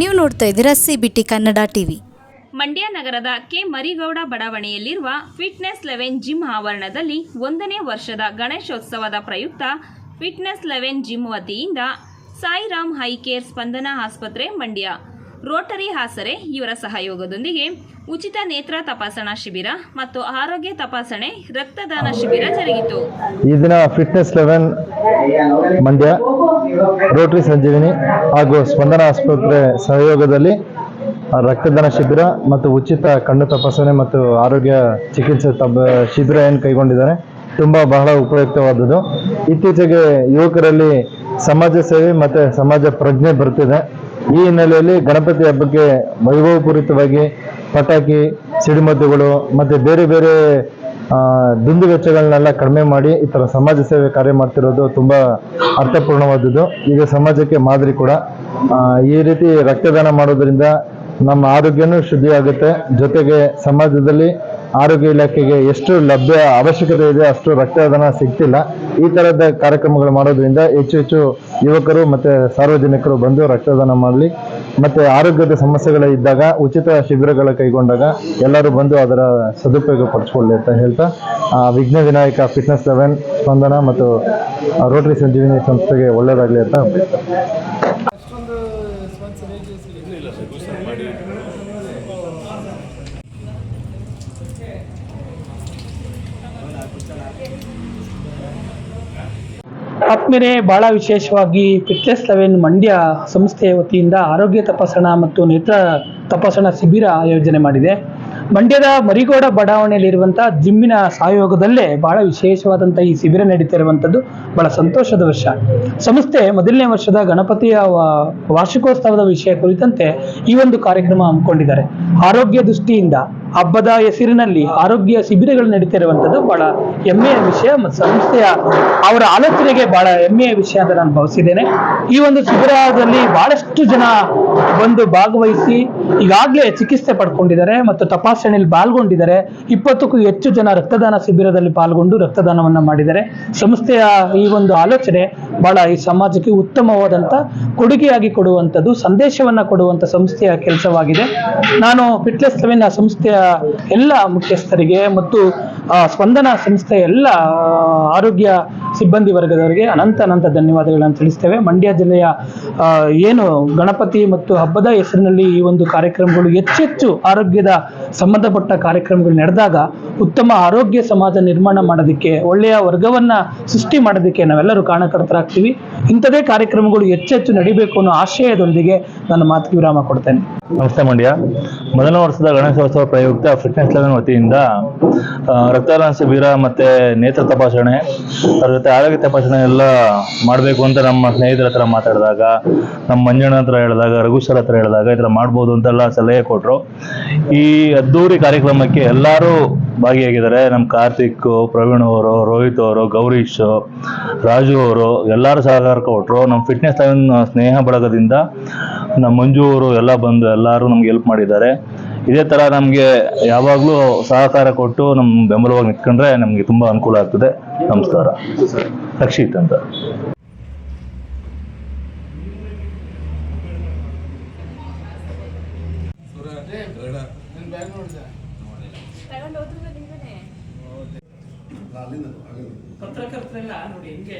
ನೋಡ್ತಾ ಇದ್ದೀರಾ CBT B T Kannada TV Mandya ನಗರದ ಕೆ ಮರಿಗೌಡ ಬಡಾವಣೆಯಲ್ಲಿರುವ ಫಿಟ್ನೆಸ್ ಲೆವೆನ್ ಜಿಮ್ ಆವರಣದಲ್ಲಿ ಒಂದನೇ ವರ್ಷದ ಗಣೇಶೋತ್ಸವದ ಪ್ರಯುಕ್ತ ಫಿಟ್ನೆಸ್ ಲೆವೆನ್ ಜಿಮ್ ವತಿಯಿಂದ ಸಾಯಿರಾಮ್ ಹೈ ಕೇರ್ ಸ್ಪಂದನ ಆಸ್ಪತ್ರೆ ಮಂಡ್ಯ. ರೋಟರಿ ಹಾಸರೆ ಇವರ ಸಹಯೋಗದೊಂದಿಗೆ ಉಚಿತ ನೇತ್ರ ತಪಾಸಣಾ ಶಿಬಿರ ಮತ್ತು ಆರೋಗ್ಯ ತಪಾಸಣೆ ರಕ್ತದಾನ ಶಿಬಿರ ಜರುಗಿತು. ಈ ದಿನ fitness eleven Mandya rotary Sanjeevini ಹಾಗೂ ಸ್ಪಂದನ ಆಸ್ಪತ್ರೆ ಸಹಯೋಗದಲ್ಲಿ ರಕ್ತದಾನ ಶಿಬಿರ ಮತ್ತು ಉಚಿತ ಕಣ್ಣು ತಪಾಸಣೆ ಮತ್ತು ಆರೋಗ್ಯ ಚಿಕಿತ್ಸೆ ತಬ್ ಶಿಬಿರ ಏನು ಕೈಗೊಂಡಿದ್ದಾರೆ. ತುಂಬ ಬಹಳ ಉಪಯುಕ್ತವಾದದ್ದು. ಇತ್ತೀಚೆಗೆ ಯುವಕರಲ್ಲಿ ಸಮಾಜ ಸೇವೆ ಮತ್ತು ಸಮಾಜ ಪ್ರಜ್ಞೆ ಬರ್ತಿದೆ. ಈ ಹಿನ್ನೆಲೆಯಲ್ಲಿ ಗಣಪತಿ ಹಬ್ಬಕ್ಕೆ ವೈಭವಪೂರಿತವಾಗಿ ಪಟಾಕಿ, ಸಿಡಿಮದ್ದುಗಳು ಮತ್ತು ಬೇರೆ ಬೇರೆ ದುಂದು ವೆಚ್ಚಗಳನ್ನೆಲ್ಲ ಕಡಿಮೆ ಮಾಡಿ ಈ ಥರ ಸಮಾಜ ಸೇವೆ ಕಾರ್ಯ ಮಾಡ್ತಿರೋದು ತುಂಬ ಅರ್ಥಪೂರ್ಣವಾದದ್ದು. ಈಗ ಸಮಾಜಕ್ಕೆ ಮಾದರಿ ಕೂಡ. ಈ ರೀತಿ ರಕ್ತದಾನ ಮಾಡೋದ್ರಿಂದ ನಮ್ಮ ಆರೋಗ್ಯನೂ ಶುದ್ಧಿಯಾಗುತ್ತೆ. ಜೊತೆಗೆ ಸಮಾಜದಲ್ಲಿ ಆರೋಗ್ಯ ಇಲಾಖೆಗೆ ಎಷ್ಟು ಲಭ್ಯ ಅವಶ್ಯಕತೆ ಇದೆ ಅಷ್ಟು ರಕ್ತದಾನ ಸಿಗ್ತಿಲ್ಲ. ಈ ತರದ ಕಾರ್ಯಕ್ರಮಗಳು ಮಾಡೋದ್ರಿಂದ ಹೆಚ್ಚು ಹೆಚ್ಚು ಯುವಕರು ಮತ್ತೆ ಸಾರ್ವಜನಿಕರು ಬಂದು ರಕ್ತದಾನ ಮಾಡಲಿ. ಮತ್ತೆ ಆರೋಗ್ಯದ ಸಮಸ್ಯೆಗಳು ಇದ್ದಾಗ ಉಚಿತ ಶಿಬಿರಗಳ ಕೈಗೊಂಡಾಗ ಎಲ್ಲರೂ ಬಂದು ಅದರ ಸದುಪಯೋಗ ಪಡಿಸ್ಕೊಳ್ಳಿ ಅಂತ ಹೇಳ್ತಾ ಆ, ವಿಘ್ನ ವಿನಾಯಕ ಫಿಟ್ನೆಸ್ ಲೆವೆನ್ ಸ್ಪಂದನ ಮತ್ತು ರೋಟರಿ ಸಂಜೀವಿನಿ ಸಂಸ್ಥೆಗೆ ಒಳ್ಳೇದಾಗಲಿ ಅಂತ. ಆತ್ಮೀಯರೇ, ಬಹಳ ವಿಶೇಷವಾಗಿ ಫಿಟ್ನೆಸ್ ಲೆವೆನ್ ಮಂಡ್ಯ ಸಂಸ್ಥೆಯ ವತಿಯಿಂದ ಆರೋಗ್ಯ ತಪಾಸಣಾ ಮತ್ತು ನೇತ್ರ ತಪಾಸಣಾ ಶಿಬಿರ ಆಯೋಜನೆ ಮಾಡಿದೆ. ಮಂಡ್ಯದ ಮರಿಗೌಡ ಬಡಾವಣೆಯಲ್ಲಿರುವಂಥ ಜಿಮ್ಮಿನ ಸಹಯೋಗದಲ್ಲೇ ಬಹಳ ವಿಶೇಷವಾದಂತಹ ಈ ಶಿಬಿರ ನಡೀತಿರುವಂಥದ್ದು ಬಹಳ ಸಂತೋಷದ ವಿಷಯ ಸಂಸ್ಥೆ ಮೊದಲನೇ ವರ್ಷದ ಗಣಪತಿಯ ವಾರ್ಷಿಕೋತ್ಸವದ ವಿಷಯ ಕುರಿತಂತೆ ಈ ಒಂದು ಕಾರ್ಯಕ್ರಮ ಹಮ್ಮಿಕೊಂಡಿದ್ದಾರೆ. ಆರೋಗ್ಯ ದೃಷ್ಟಿಯಿಂದ ಹಬ್ಬದ ಹೆಸರಿನಲ್ಲಿ ಆರೋಗ್ಯ ಶಿಬಿರಗಳು ನಡೀತಿರುವಂಥದ್ದು ಬಹಳ ಹೆಮ್ಮೆಯ ವಿಷಯ ಮತ್ತು ಸಂಸ್ಥೆಯ ಅವರ ಆಲೋಚನೆಗೆ ಬಹಳ ಹೆಮ್ಮೆಯ ವಿಷಯ ಅಂತ ನಾನು ಭಾವಿಸಿದ್ದೇನೆ. ಈ ಒಂದು ಶಿಬಿರದಲ್ಲಿ ಬಹಳಷ್ಟು ಜನ ಬಂದು ಭಾಗವಹಿಸಿ ಈಗಾಗಲೇ ಚಿಕಿತ್ಸೆ ಪಡ್ಕೊಂಡಿದ್ದಾರೆ ಮತ್ತು ತಪಾಸಣೆಯಲ್ಲಿ ಪಾಲ್ಗೊಂಡಿದ್ದಾರೆ. ಇಪ್ಪತ್ತಕ್ಕೂ ಹೆಚ್ಚು ಜನ ರಕ್ತದಾನ ಶಿಬಿರದಲ್ಲಿ ಪಾಲ್ಗೊಂಡು ರಕ್ತದಾನವನ್ನ ಮಾಡಿದ್ದಾರೆ. ಸಂಸ್ಥೆಯ ಈ ಒಂದು ಆಲೋಚನೆ ಬಹಳ ಈ ಸಮಾಜಕ್ಕೆ ಉತ್ತಮವಾದಂಥ ಕೊಡುಗೆಯಾಗಿ ಕೊಡುವಂಥದ್ದು, ಸಂದೇಶವನ್ನ ಕೊಡುವಂಥ ಸಂಸ್ಥೆಯ ಕೆಲಸವಾಗಿದೆ. ನಾನು ಫಿಟ್ನೆಸ್ ಸೆವೆನ್ ಸಂಸ್ಥೆಯ ಎಲ್ಲ ಮುಖ್ಯಸ್ಥರಿಗೆ ಮತ್ತು ಸ್ಪಂದನ ಸಂಸ್ಥೆಯ ಎಲ್ಲ ಆರೋಗ್ಯ ಸಿಬ್ಬಂದಿ ವರ್ಗದವರಿಗೆ ಅನಂತ ಅನಂತ ಧನ್ಯವಾದಗಳನ್ನು ತಿಳಿಸ್ತೇವೆ. ಮಂಡ್ಯ ಜಿಲ್ಲೆಯ ಏನು ಗಣಪತಿ ಮತ್ತು ಹಬ್ಬದ ಹೆಸರಿನಲ್ಲಿ ಈ ಒಂದು ಕಾರ್ಯಕ್ರಮಗಳು ಹೆಚ್ಚೆಚ್ಚು ಆರೋಗ್ಯದ ಸಂಬಂಧಪಟ್ಟ ಕಾರ್ಯಕ್ರಮಗಳು ನಡೆದಾಗ ಉತ್ತಮ ಆರೋಗ್ಯ ಸಮಾಜ ನಿರ್ಮಾಣ ಮಾಡೋದಕ್ಕೆ, ಒಳ್ಳೆಯ ವರ್ಗವನ್ನ ಸೃಷ್ಟಿ ಮಾಡೋದಕ್ಕೆ ನಾವೆಲ್ಲರೂ ಕಾರಣಕರ್ತರಾಗ್ತೀವಿ. ಇಂಥದೇ ಕಾರ್ಯಕ್ರಮಗಳು ಹೆಚ್ಚೆಚ್ಚು ನಡಿಬೇಕು ಅನ್ನೋ ಆಶಯದೊಂದಿಗೆ ನನ್ನ ಮಾತಿಗೆ ವಿರಾಮ ಕೊಡ್ತೇನೆ. ನಮಸ್ತೆ ಮಂಡ್ಯ. ಮೊದಲ ವರ್ಷದ ಗಣೇಶೋತ್ಸವ ಪ್ರಯುಕ್ತ ಫಿಟ್ನೆಸ್ ಲೆವೆನ್ ವತಿಯಿಂದ ರಕ್ತದಾನ ಶಿಬಿರ ಮತ್ತೆ ನೇತ್ರ ತಪಾಸಣೆ, ಅದರ ಜೊತೆ ಆರೋಗ್ಯ ತಪಾಸಣೆ ಎಲ್ಲ ಮಾಡಬೇಕು ಅಂತ ನಮ್ಮ ಸ್ನೇಹಿತರ ಹತ್ರ ಮಾತಾಡಿದಾಗ, ನಮ್ಮ ಮಂಜಣ್ಣ ಹತ್ರ ಹೇಳಿದಾಗ ರಘು ಸರ್ ಹತ್ರ ಹೇಳಿದಾಗ ಈ ಥರ ಮಾಡ್ಬೋದು ಅಂತೆಲ್ಲ ಸಲಹೆ ಕೊಟ್ಟರು ಈ ಅದ್ದೂರಿ ಕಾರ್ಯಕ್ರಮಕ್ಕೆ ಎಲ್ಲರೂ ಭಾಗಿಯಾಗಿದ್ದಾರೆ. ನಮ್ಮ ಕಾರ್ತಿಕ್, ಪ್ರವೀಣ್ ಅವರು, ರೋಹಿತ್ ಅವರು, ಗೌರೀಶ್, ರಾಜು ಅವರು ಎಲ್ಲರೂ ಸಹಕಾರ ಕೊಟ್ಟರು ನಮ್ಮ ಫಿಟ್ನೆಸ್ ಲೆವೆನ್ ಸ್ನೇಹ ಬಳಗದಿಂದ ನಮ್ಮ ಮಂಜು ಅವರು ಎಲ್ಲ ಬಂದು ಎಲ್ಲರೂ ನಮ್ಗೆ ಹೆಲ್ಪ್ ಮಾಡಿದ್ದಾರೆ. ಇದೇ ಥರ ನಮಗೆ ಯಾವಾಗಲೂ ಸಹಕಾರ ಕೊಟ್ಟು ನಮ್ಮ ಬೆಂಬಲವಾಗಿ ನಿಂತ್ಕೊಂಡ್ರೆ ನಮಗೆ ತುಂಬ ಅನುಕೂಲ ಆಗ್ತದೆ. ನಮಸ್ಕಾರ. ರಕ್ಷಿತ್ ಅಂತ. ಪತ್ರಕರ್ತರೆಲ್ಲ ನೋಡಿ ಹೆಂಗೆ